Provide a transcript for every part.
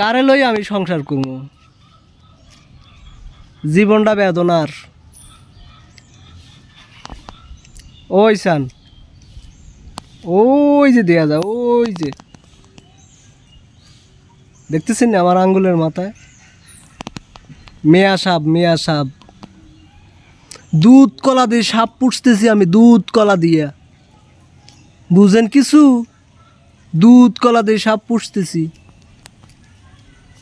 কারে লই আমি সংসার করব? জীবনটা বেদনার। ওই সান, ওই যে দেয়া যায় ওই যে। দেখতেছেন না আমার আঙ্গুলের মাথায়? মেয়া সাপ মেয়া সাপ। দুধ কলা দিয়ে সাপ পুষতেছি আমি, দুধ কলা দিয়া। বুঝেন কিছু? দুধ কলা দিয়ে সাপ পুষতেছি।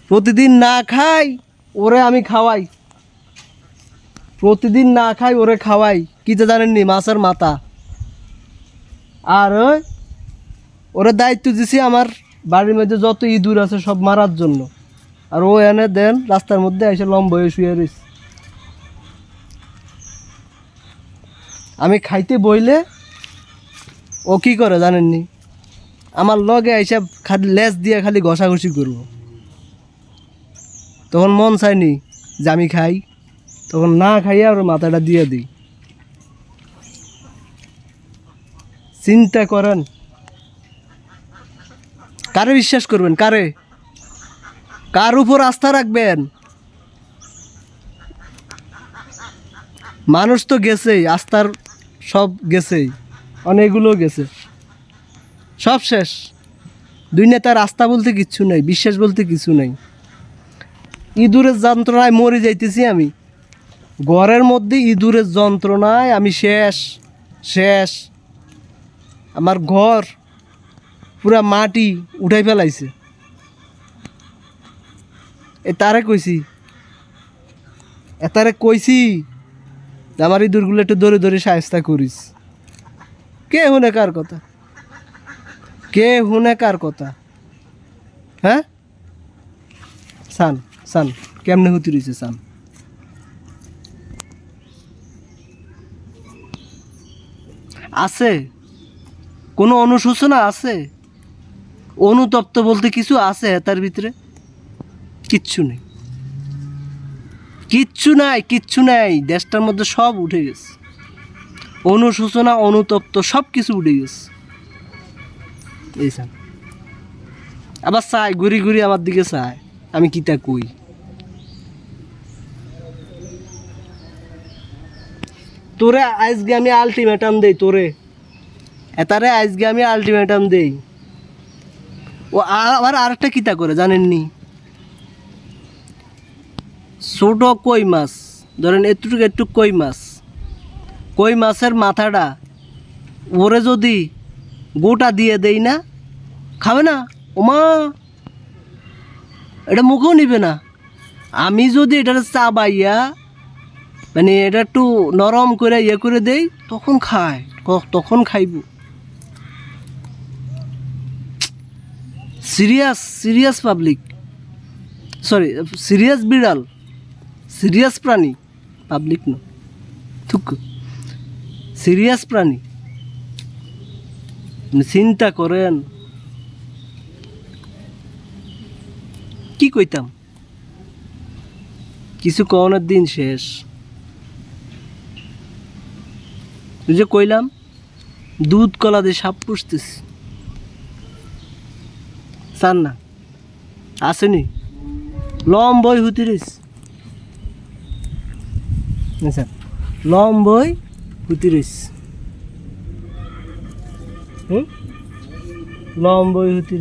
প্রতিদিন না খাই, ওরে আমি খাওয়াই। প্রতিদিন না খাই, ওরে খাওয়াই। কি তো জানেননি মাছের মাথা। আর ওই, ওরে দায়িত্ব দিছি আমার বাড়ির মধ্যে যত ইঁদুর আছে সব মারার জন্য। আর ও এনে দেন, রাস্তার মধ্যে এসে লম্ব হয়ে শুয়ে রয়েছে আমি খাইতে বইলে, ও কি করে জানেননি আমার লগে এসে খালি লেজ দিয়ে খালি ঘষাঘষি করব। তখন মন চায়নি যে আমি খাই। তখন না খাইয়ে আর মাথাটা দিয়ে দিই চিন্তা করেন, কারে বিশ্বাস করবেন, কারে? কার উপর আস্থা রাখবেন? মানুষ তো গেছেই, আস্থার সব গেছেই, অনেকগুলো গেছে। সব শেষ। দুই নেতার আস্থা বলতে কিচ্ছু নেই, বিশ্বাস বলতে কিছু নেই। ইঁদুরের যন্ত্রণায় মরে যাইতেছি আমি। ঘরের মধ্যে ইঁদুরের যন্ত্রণায় আমি শেষ শেষ। আমার ঘর পুরা মাটি উঠাই ফেলাইছে। এ তারে কইছি, এ তারে কইছি আমার ইঁদুরগুলো একটু ধরে ধরে সাহেস্তা করিস। কে হুনে কার কথা? কে হুনে কার কথা? হ্যাঁ? সান সান, কেমনে হতে রয়েছে সান? আছে। কোনো অনুশোচনা আছে? অনুতপ্ত বলতে কিছু আছে তার ভিতরে? কিচ্ছু নেই। কিচ্ছু নাই কিচ্ছু নাই। দেশটার মধ্যে সব উঠে গেছে। অনুশোচনা, অনুতপ্ত সব কিছু উঠে গেছে। এই সান। আবার চাই ঘুরি ঘুরি আমার দিকে চায়। আমি কিতা কই? তোরে আজকে আমি আলটিমেটাম দেই, তোরে। এতারে আজকে আমি আলটিমেটাম দেই। ও আবার আরেকটা কিতা করে, জানেননি? ছোট কই মাছ? ধরেন এটুকু একটু কই মাছ? কই মাছের মাথাটা ওরে যদি গোটা দিয়ে দেই না, খাবে না? ওমা! এটা মুখেও নিবে না। আমি যদি এটার চাবাইয়া মানে এটা একটু নরম করে ইয়ে করে দেই, তখন খায় তখন খাইব। Serious serious public. Sorry serious বিড়াল, সিরিয়াস প্রাণী, পাবলিক ন। থুক। সিরিয়াস প্রাণী। চিন্তা করেন। কি কইতাম? কিছু কওনের দিন শেষ। যে কইলাম, দুধ কলা দিয়ে সাপ পুষতেছি। চান না, আসেনি। লম্বই হুতি রিস আচ্ছা লম্বই হুতি রিস হুম? লম্বই হুতি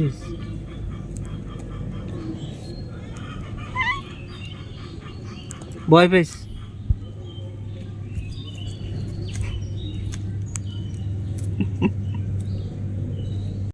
ভয় পাইস